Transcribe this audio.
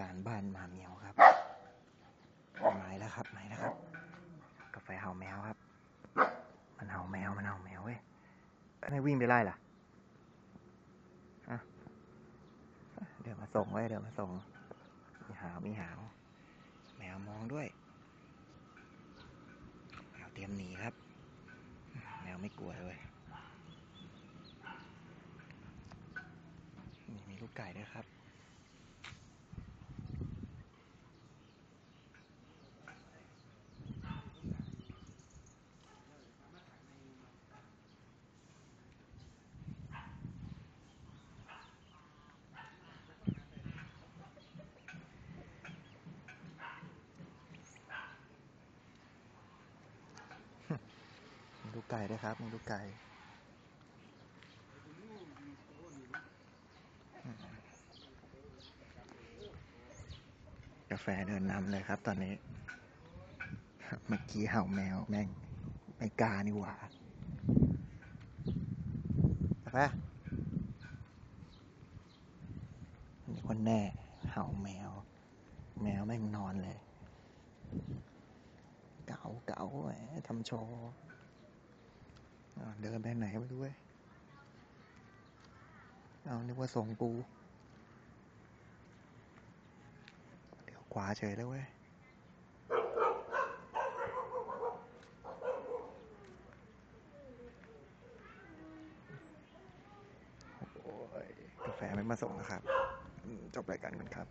การบ้านหมาเหมียวครับหมายแล้วครับหมายแล้วครับกาแฟเห่าแมวครับ มันเห่าแมวมันเห่าแมวเว้ยไม่วิ่งไปไล่ล่ะฮะเดี๋ยวมาส่งไว้ยเดี๋ยวมาส่งมีหาวมีหาวแมวมองด้วยแมวเตรียมหนีครับ แมวไม่กลัวเลยนี่มีลูกไก่ด้วยครับ ไก่ด้วยครับมีลูกไก่กาแฟเดินนำเลยครับตอนนี้ เมื่อกี้เห่าแมวแม่งไม่กล้านี่หว่ากาแฟนี่คนแน่ เห่าแมว แมวแม่งนอนเลย เก๋าเก๋าแหมทำโชว์ เดินไปไหนไม่รู้เว้ยเอานึกว่าส่งกูเดี๋ยวขวาเฉยแล้วเว้ยโอ้ยกาแฟไม่มาส่งนะครับ จบรายการกันครับ